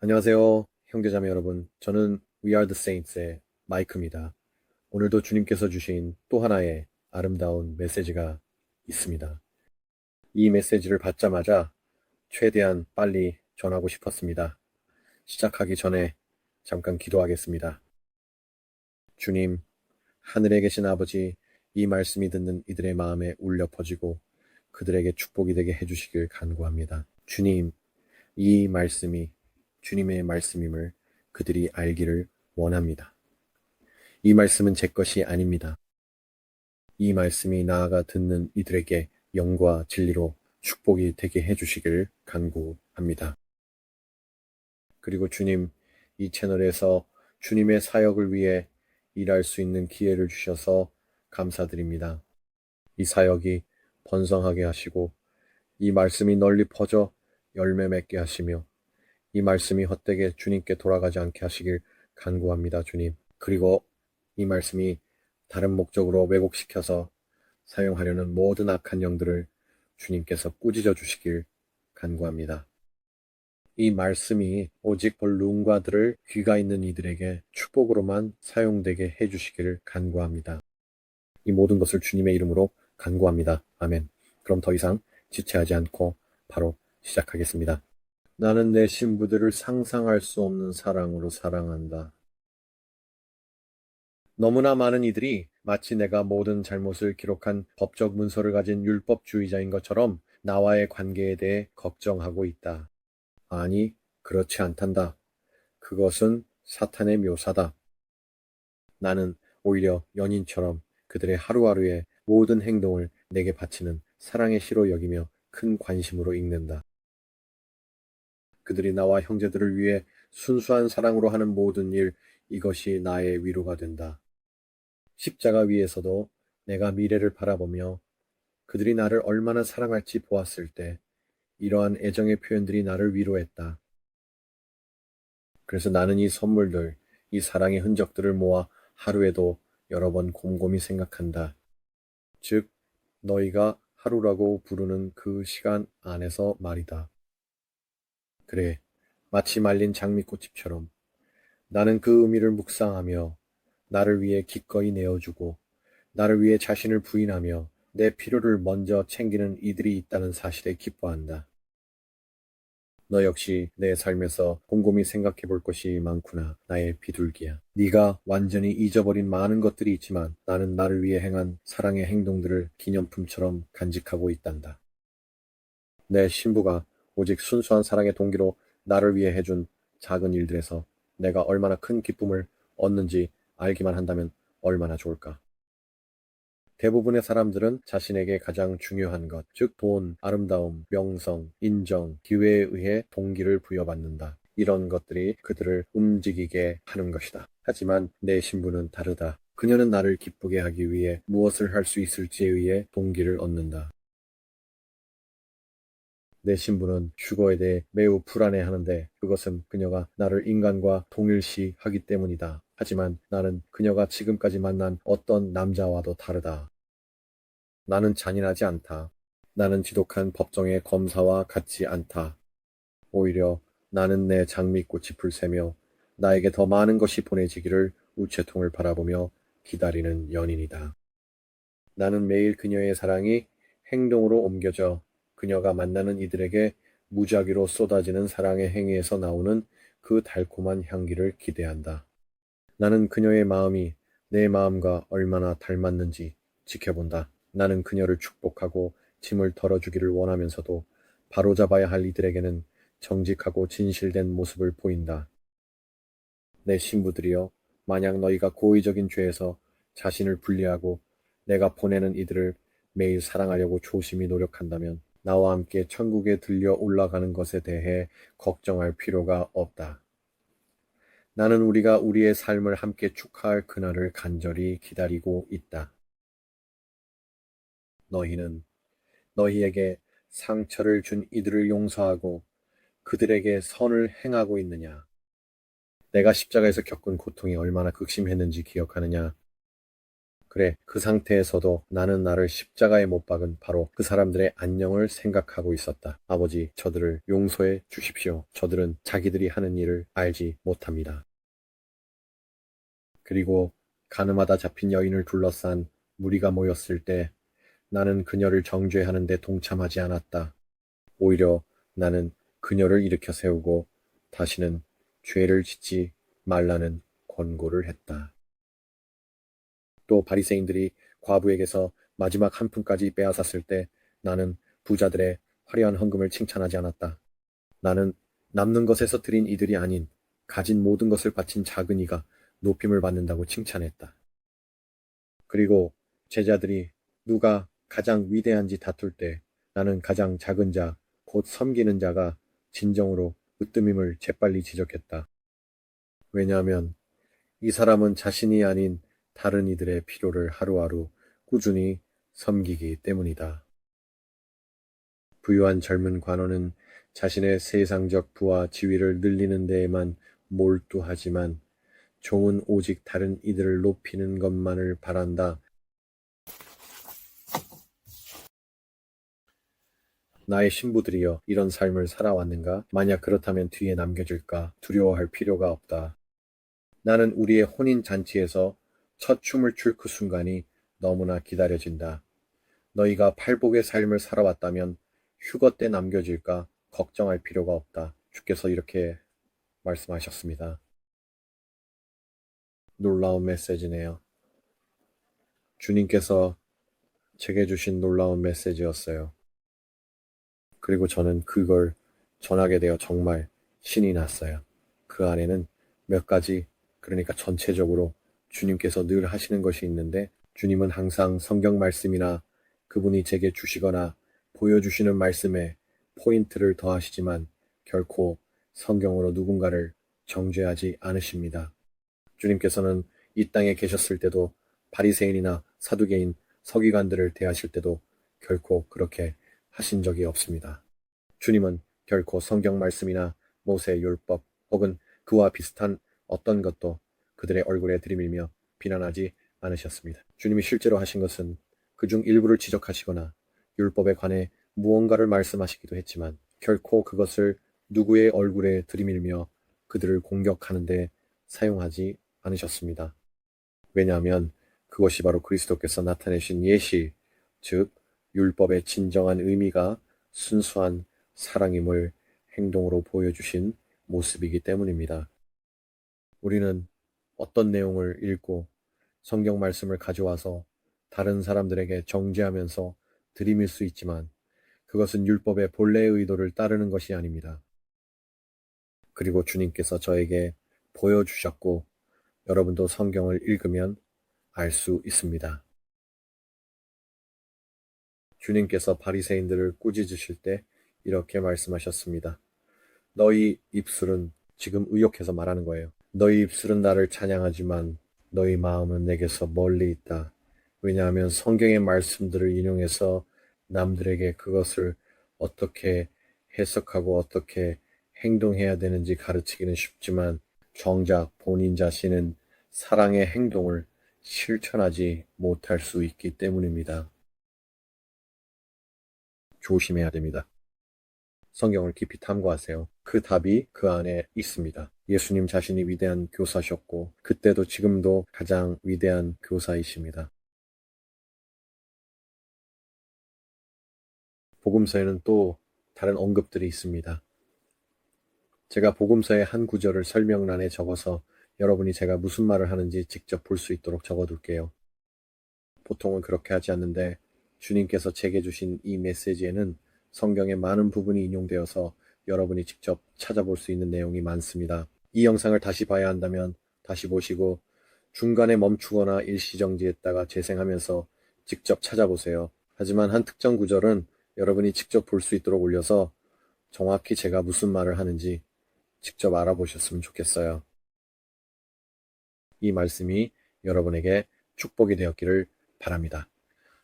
안녕하세요, 형제자매 여러분. 저는 We Are the Saints의 마이크입니다. 오늘도 주님께서 주신 또 하나의 아름다운 메시지가 있습니다. 이 메시지를 받자마자 최대한 빨리 전하고 싶었습니다. 시작하기 전에 잠깐 기도하겠습니다. 주님, 하늘에 계신 아버지, 이 말씀이 듣는 이들의 마음에 울려 퍼지고 그들에게 축복이 되게 해주시길 간구합니다. 주님, 이 말씀이 주님의 말씀임을 그들이 알기를 원합니다. 이 말씀은 제 것이 아닙니다. 이 말씀이 나아가 듣는 이들에게 영과 진리로 축복이 되게 해주시기를 간구합니다. 그리고 주님, 이 채널에서 주님의 사역을 위해 일할 수 있는 기회를 주셔서 감사드립니다. 이 사역이 번성하게 하시고, 이 말씀이 널리 퍼져 열매 맺게 하시며, 이 말씀이 헛되게 주님께 돌아가지 않게 하시길 간구합니다, 주님. 그리고 이 말씀이 다른 목적으로 왜곡시켜서 사용하려는 모든 악한 영들을 주님께서 꾸짖어 주시길 간구합니다. 이 말씀이 오직 볼 눈과 들을 귀가 있는 이들에게 축복으로만 사용되게 해주시기를 간구합니다. 이 모든 것을 주님의 이름으로 간구합니다. 아멘. 그럼 더 이상 지체하지 않고 바로 시작하겠습니다. 나는 내 신부들을 상상할 수 없는 사랑으로 사랑한다. 너무나 많은 이들이 마치 내가 모든 잘못을 기록한 법적 문서를 가진 율법주의자인 것처럼 나와의 관계에 대해 걱정하고 있다. 아니, 그렇지 않단다. 그것은 사탄의 묘사다. 나는 오히려 연인처럼 그들의 하루하루의 모든 행동을 내게 바치는 사랑의 시로 여기며 큰 관심으로 읽는다. 그들이 나와 형제들을 위해 순수한 사랑으로 하는 모든 일, 이것이 나의 위로가 된다. 십자가 위에서도 내가 미래를 바라보며 그들이 나를 얼마나 사랑할지 보았을 때 이러한 애정의 표현들이 나를 위로했다. 그래서 나는 이 선물들, 이 사랑의 흔적들을 모아 하루에도 여러 번 곰곰이 생각한다. 즉, 너희가 하루라고 부르는 그 시간 안에서 말이다. 그래, 마치 말린 장미꽃잎처럼 나는 그 의미를 묵상하며 나를 위해 기꺼이 내어주고 나를 위해 자신을 부인하며 내 필요를 먼저 챙기는 이들이 있다는 사실에 기뻐한다. 너 역시 내 삶에서 곰곰이 생각해 볼 것이 많구나. 나의 비둘기야. 네가 완전히 잊어버린 많은 것들이 있지만 나는 나를 위해 행한 사랑의 행동들을 기념품처럼 간직하고 있단다. 내 신부가 오직 순수한 사랑의 동기로 나를 위해 해준 작은 일들에서 내가 얼마나 큰 기쁨을 얻는지 알기만 한다면 얼마나 좋을까. 대부분의 사람들은 자신에게 가장 중요한 것, 즉 돈, 아름다움, 명성, 인정, 기회에 의해 동기를 부여받는다. 이런 것들이 그들을 움직이게 하는 것이다. 하지만 내 신부는 다르다. 그녀는 나를 기쁘게 하기 위해 무엇을 할 수 있을지에 의해 동기를 얻는다. 내 신부는 휴거에 대해 매우 불안해하는데 그것은 그녀가 나를 인간과 동일시하기 때문이다. 하지만 나는 그녀가 지금까지 만난 어떤 남자와도 다르다. 나는 잔인하지 않다. 나는 지독한 법정의 검사와 같지 않다. 오히려 나는 내 장미꽃이 풀새며 나에게 더 많은 것이 보내지기를 우체통을 바라보며 기다리는 연인이다. 나는 매일 그녀의 사랑이 행동으로 옮겨져 그녀가 만나는 이들에게 무작위로 쏟아지는 사랑의 행위에서 나오는 그 달콤한 향기를 기대한다. 나는 그녀의 마음이 내 마음과 얼마나 닮았는지 지켜본다. 나는 그녀를 축복하고 짐을 덜어주기를 원하면서도 바로잡아야 할 이들에게는 정직하고 진실된 모습을 보인다. 내 신부들이여, 만약 너희가 고의적인 죄에서 자신을 분리하고 내가 보내는 이들을 매일 사랑하려고 조심히 노력한다면 나와 함께 천국에 들려 올라가는 것에 대해 걱정할 필요가 없다. 나는 우리가 우리의 삶을 함께 축하할 그날을 간절히 기다리고 있다. 너희는 너희에게 상처를 준 이들을 용서하고 그들에게 선을 행하고 있느냐? 내가 십자가에서 겪은 고통이 얼마나 극심했는지 기억하느냐? 그래, 그 상태에서도 나는 나를 십자가에 못 박은 바로 그 사람들의 안녕을 생각하고 있었다. 아버지, 저들을 용서해 주십시오. 저들은 자기들이 하는 일을 알지 못합니다. 그리고 가늠하다 잡힌 여인을 둘러싼 무리가 모였을 때 나는 그녀를 정죄하는 데 동참하지 않았다. 오히려 나는 그녀를 일으켜 세우고 다시는 죄를 짓지 말라는 권고를 했다. 또 바리새인들이 과부에게서 마지막 한 푼까지 빼앗았을 때 나는 부자들의 화려한 헌금을 칭찬하지 않았다. 나는 남는 것에서 드린 이들이 아닌 가진 모든 것을 바친 작은 이가 높임을 받는다고 칭찬했다. 그리고 제자들이 누가 가장 위대한지 다툴 때 나는 가장 작은 자, 곧 섬기는 자가 진정으로 으뜸임을 재빨리 지적했다. 왜냐하면 이 사람은 자신이 아닌 다른 이들의 필요를 하루하루 꾸준히 섬기기 때문이다. 부유한 젊은 관원은 자신의 세상적 부와 지위를 늘리는 데에만 몰두하지만 종은 오직 다른 이들을 높이는 것만을 바란다. 나의 신부들이여 이런 삶을 살아왔는가? 만약 그렇다면 뒤에 남겨질까? 두려워할 필요가 없다. 나는 우리의 혼인 잔치에서 첫 춤을 출 그 순간이 너무나 기다려진다. 너희가 팔복의 삶을 살아왔다면 휴거 때 남겨질까 걱정할 필요가 없다. 주께서 이렇게 말씀하셨습니다. 놀라운 메시지네요. 주님께서 제게 주신 놀라운 메시지였어요. 그리고 저는 그걸 전하게 되어 정말 신이 났어요. 그 안에는 몇 가지, 그러니까 전체적으로 주님께서 늘 하시는 것이 있는데, 주님은 항상 성경 말씀이나 그분이 제게 주시거나 보여주시는 말씀에 포인트를 더하시지만 결코 성경으로 누군가를 정죄하지 않으십니다. 주님께서는 이 땅에 계셨을 때도 바리새인이나 사두개인, 서기관들을 대하실 때도 결코 그렇게 하신 적이 없습니다. 주님은 결코 성경 말씀이나 모세 율법 혹은 그와 비슷한 어떤 것도 그들의 얼굴에 들이밀며 비난하지 않으셨습니다. 주님이 실제로 하신 것은 그중 일부를 지적하시거나 율법에 관해 무언가를 말씀하시기도 했지만 결코 그것을 누구의 얼굴에 들이밀며 그들을 공격하는데 사용하지 않으셨습니다. 왜냐하면 그것이 바로 그리스도께서 나타내신 예시, 즉 율법의 진정한 의미가 순수한 사랑임을 행동으로 보여주신 모습이기 때문입니다. 우리는 어떤 내용을 읽고 성경 말씀을 가져와서 다른 사람들에게 정죄하면서 들이밀 수 있지만 그것은 율법의 본래의 의도를 따르는 것이 아닙니다. 그리고 주님께서 저에게 보여주셨고 여러분도 성경을 읽으면 알 수 있습니다. 주님께서 바리새인들을 꾸짖으실 때 이렇게 말씀하셨습니다. 너희 입술은 지금 의욕해서 말하는 거예요. 너희 입술은 나를 찬양하지만 너희 마음은 내게서 멀리 있다. 왜냐하면 성경의 말씀들을 인용해서 남들에게 그것을 어떻게 해석하고 어떻게 행동해야 되는지 가르치기는 쉽지만 정작 본인 자신은 사랑의 행동을 실천하지 못할 수 있기 때문입니다. 조심해야 됩니다. 성경을 깊이 탐구하세요. 그 답이 그 안에 있습니다. 예수님 자신이 위대한 교사셨고, 그때도 지금도 가장 위대한 교사이십니다. 복음서에는 또 다른 언급들이 있습니다. 제가 복음서의 한 구절을 설명란에 적어서 여러분이 제가 무슨 말을 하는지 직접 볼 수 있도록 적어둘게요. 보통은 그렇게 하지 않는데 주님께서 제게 주신 이 메시지에는 성경의 많은 부분이 인용되어서 여러분이 직접 찾아볼 수 있는 내용이 많습니다. 이 영상을 다시 봐야 한다면 다시 보시고 중간에 멈추거나 일시정지했다가 재생하면서 직접 찾아보세요. 하지만 한 특정 구절은 여러분이 직접 볼 수 있도록 올려서 정확히 제가 무슨 말을 하는지 직접 알아보셨으면 좋겠어요. 이 말씀이 여러분에게 축복이 되었기를 바랍니다.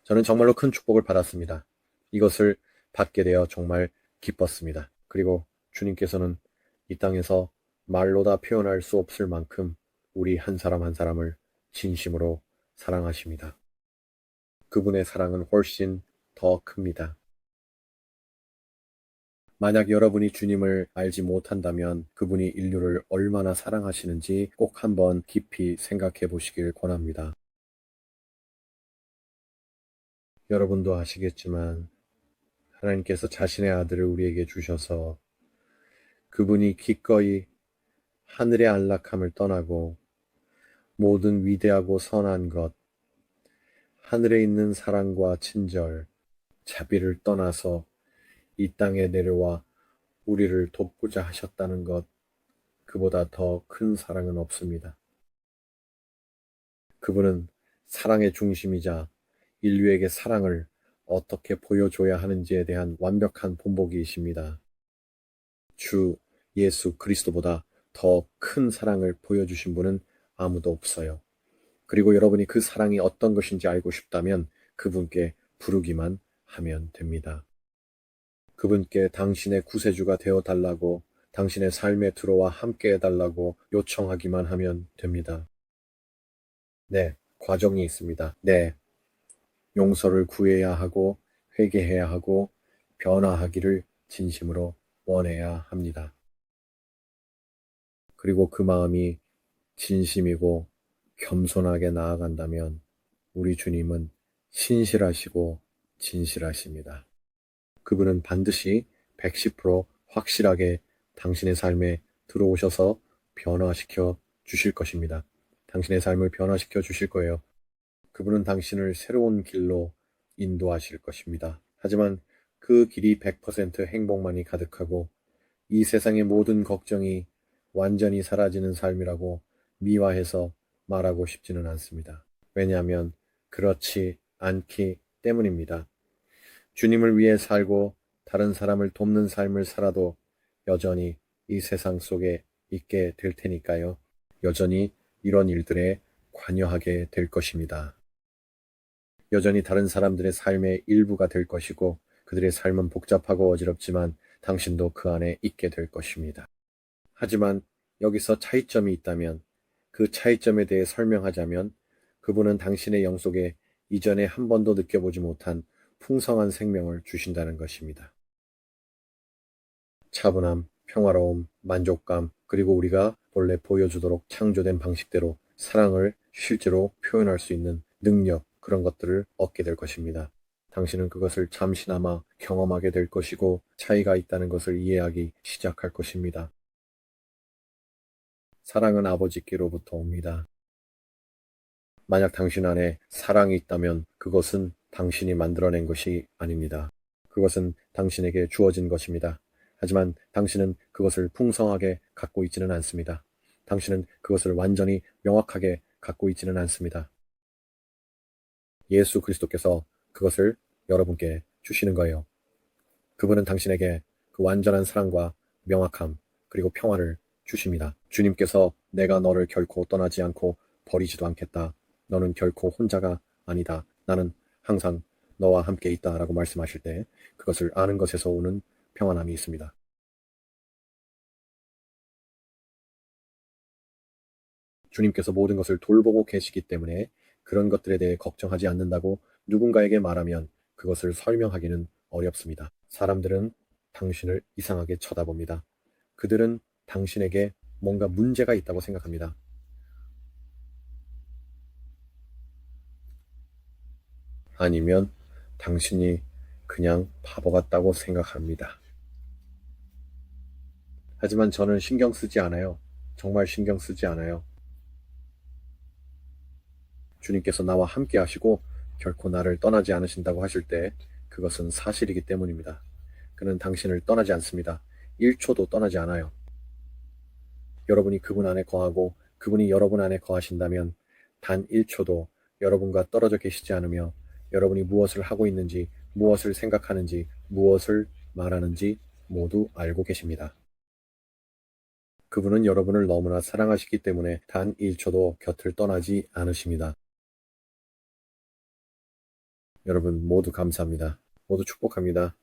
저는 정말로 큰 축복을 받았습니다. 이것을 받게 되어 정말 기뻤습니다. 그리고 주님께서는 이 땅에서 말로 다 표현할 수 없을 만큼 우리 한 사람 한 사람을 진심으로 사랑하십니다. 그분의 사랑은 훨씬 더 큽니다. 만약 여러분이 주님을 알지 못한다면 그분이 인류를 얼마나 사랑하시는지 꼭 한번 깊이 생각해 보시길 권합니다. 여러분도 아시겠지만 하나님께서 자신의 아들을 우리에게 주셔서 그분이 기꺼이 하늘의 안락함을 떠나고 모든 위대하고 선한 것, 하늘에 있는 사랑과 친절, 자비를 떠나서 이 땅에 내려와 우리를 돕고자 하셨다는 것, 그보다 더 큰 사랑은 없습니다. 그분은 사랑의 중심이자 인류에게 사랑을 어떻게 보여줘야 하는지에 대한 완벽한 본보기이십니다. 주 예수 그리스도보다 더 큰 사랑을 보여주신 분은 아무도 없어요. 그리고 여러분이 그 사랑이 어떤 것인지 알고 싶다면 그분께 부르기만 하면 됩니다. 그분께 당신의 구세주가 되어 달라고 당신의 삶에 들어와 함께 해달라고 요청하기만 하면 됩니다. 네, 과정이 있습니다. 네, 용서를 구해야 하고 회개해야 하고 변화하기를 진심으로 원해야 합니다. 그리고 그 마음이 진심이고 겸손하게 나아간다면 우리 주님은 신실하시고 진실하십니다. 그분은 반드시 110% 확실하게 당신의 삶에 들어오셔서 변화시켜 주실 것입니다. 당신의 삶을 변화시켜 주실 거예요. 그분은 당신을 새로운 길로 인도하실 것입니다. 하지만 그 길이 100% 행복만이 가득하고 이 세상의 모든 걱정이 완전히 사라지는 삶이라고 미화해서 말하고 싶지는 않습니다. 왜냐하면 그렇지 않기 때문입니다. 주님을 위해 살고 다른 사람을 돕는 삶을 살아도 여전히 이 세상 속에 있게 될 테니까요. 여전히 이런 일들에 관여하게 될 것입니다. 여전히 다른 사람들의 삶의 일부가 될 것이고 그들의 삶은 복잡하고 어지럽지만 당신도 그 안에 있게 될 것입니다. 하지만 여기서 차이점이 있다면 그 차이점에 대해 설명하자면 그분은 당신의 영 속에 이전에 한 번도 느껴보지 못한 풍성한 생명을 주신다는 것입니다. 차분함, 평화로움, 만족감, 그리고 우리가 본래 보여주도록 창조된 방식대로 사랑을 실제로 표현할 수 있는 능력, 그런 것들을 얻게 될 것입니다. 당신은 그것을 잠시나마 경험하게 될 것이고 차이가 있다는 것을 이해하기 시작할 것입니다. 사랑은 아버지께로부터 옵니다. 만약 당신 안에 사랑이 있다면 그것은 당신이 만들어낸 것이 아닙니다. 그것은 당신에게 주어진 것입니다. 하지만 당신은 그것을 풍성하게 갖고 있지는 않습니다. 당신은 그것을 완전히 명확하게 갖고 있지는 않습니다. 예수 그리스도께서 그것을 여러분께 주시는 거예요. 그분은 당신에게 그 완전한 사랑과 명확함 그리고 평화를 주십니다. 주님께서 내가 너를 결코 떠나지 않고 버리지도 않겠다. 너는 결코 혼자가 아니다. 나는 항상 너와 함께 있다 라고 말씀하실 때 그것을 아는 것에서 오는 평안함이 있습니다. 주님께서 모든 것을 돌보고 계시기 때문에 그런 것들에 대해 걱정하지 않는다고 누군가에게 말하면 그것을 설명하기는 어렵습니다. 사람들은 당신을 이상하게 쳐다봅니다. 그들은 당신에게 뭔가 문제가 있다고 생각합니다. 아니면 당신이 그냥 바보 같다고 생각합니다. 하지만 저는 신경 쓰지 않아요. 정말 신경 쓰지 않아요. 주님께서 나와 함께 하시고 결코 나를 떠나지 않으신다고 하실 때 그것은 사실이기 때문입니다. 그는 당신을 떠나지 않습니다. 1초도 떠나지 않아요. 여러분이 그분 안에 거하고 그분이 여러분 안에 거하신다면 단 1초도 여러분과 떨어져 계시지 않으며 여러분이 무엇을 하고 있는지, 무엇을 생각하는지, 무엇을 말하는지 모두 알고 계십니다. 그분은 여러분을 너무나 사랑하시기 때문에 단 1초도 곁을 떠나지 않으십니다. 여러분 모두 감사합니다. 모두 축복합니다.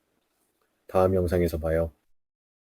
다음 영상에서 봐요.